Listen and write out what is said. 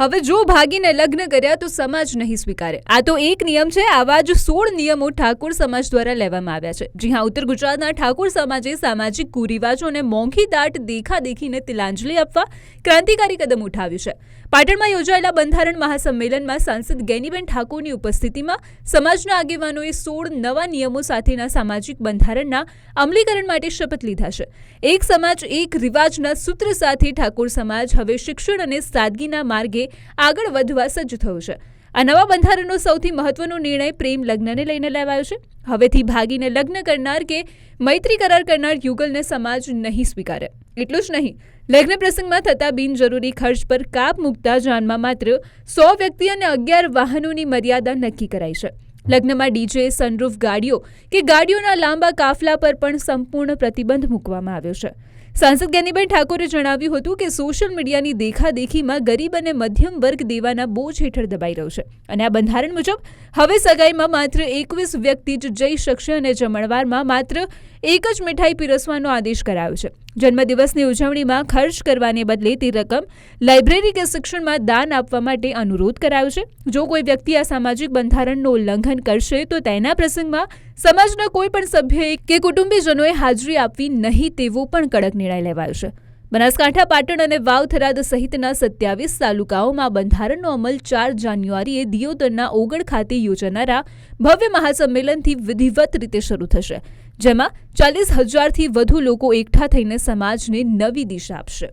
હવે જો ભાગીને લગ્ન કર્યા તો સમાજ નહીં સ્વીકારે. આ તો એક નિયમ છે, આવા જ સોળ નિયમો ઠાકોર સમાજ દ્વારા લેવામાં આવ્યા છે. જી હા, ઉત્તર ગુજરાતના ઠાકોર સમાજે સામાજિક કુરિવાજો અને મોંઘી દાટ દેખાદેખીને તિલાંજલિ આપવા ક્રાંતિકારી કદમ ઉઠાવ્યું છે. પાટણમાં યોજાયેલા બંધારણ મહાસંમેલનમાં સાંસદ ગેનીબેન ઠાકોરની ઉપસ્થિતિમાં સમાજના આગેવાનોએ સોળ નવા નિયમો સાથેના સામાજિક બંધારણના અમલીકરણ માટે શપથ લીધા છે. એક સમાજ, એક રિવાજના સૂત્ર સાથે ઠાકોર સમાજ હવે શિક્ષણ અને સાદગીના માર્ગે આગળ વધવા સજ્જ થયું છે. આ નવા બંધારણનો સૌથી મહત્વનો નિર્ણય પ્રેમ લગ્નને લઈને લેવાયો છે. હવેથી ભાગીને લગ્ન કરનાર કે મૈત્રી કરાર કરનાર યુગલને સમાજ નહીં સ્વીકારે. એટલું જ નહીં, લગ્ન પ્રસંગમાં થતા બિનજરૂરી ખર્ચ પર કાપ મૂકતા જાનમાં માત્ર સો વ્યક્તિ અને અગિયાર વાહનોની મર્યાદા નક્કી કરાઈ છે. લગ્નમાં ડીજે સનરૂફ ગાડીઓ કે ગાડીઓના લાંબા કાફલા પર પણ સંપૂર્ણ પ્રતિબંધ મૂકવામાં આવ્યો છે. સાંસદ જ્ઞાનીબેન ઠાકોરે જણાવ્યું હતું કે સોશિયલ મીડિયાની દેખાદેખીમાં ગરીબ અને મધ્યમ વર્ગ દેવાના બોજ હેઠળ દબાઈ રહ્યો છે. અને આ બંધારણ મુજબ હવે સગાઈમાં માત્ર એકવીસ વ્યક્તિ જ જઈ શકશે અને જમણવારમાં માત્ર એક જ મીઠાઈ પીરસવાનો આદેશ કરાયો છે. જન્મદિવસની ઉજવણીમાં ખર્ચ કરવાને બદલે તે રકમ લાઇબ્રેરી કે શિક્ષણમાં દાન આપવા માટે અનુરોધ કરાયો છે. જો કોઈ વ્યક્તિ આ સામાજિક બંધારણનું ઉલ્લંઘન કરશે, તો તેના પ્રસંગમાં સમાજના કોઈ પણ સભ્યએ કે કુટુંબીજનોએ હાજરી આપવી નહીં તેવો પણ કડક નિર્ણય લેવાયો છે. બનાસકાંઠા, પાટણ અને વાવ થરાદ સહિતના સત્યાવીસ તાલુકાઓમાં બંધારણનો અમલ ચાર જાન્યુઆરીએ દિયોદરના ઓગળ ખાતે યોજાનારા ભવ્ય મહાસંમેલનથી વિધિવત રીતે શરૂ થશે, જેમાં ચાલીસ હજારથી વધુ લોકો એકઠા થઈને સમાજને નવી દિશા આપશે.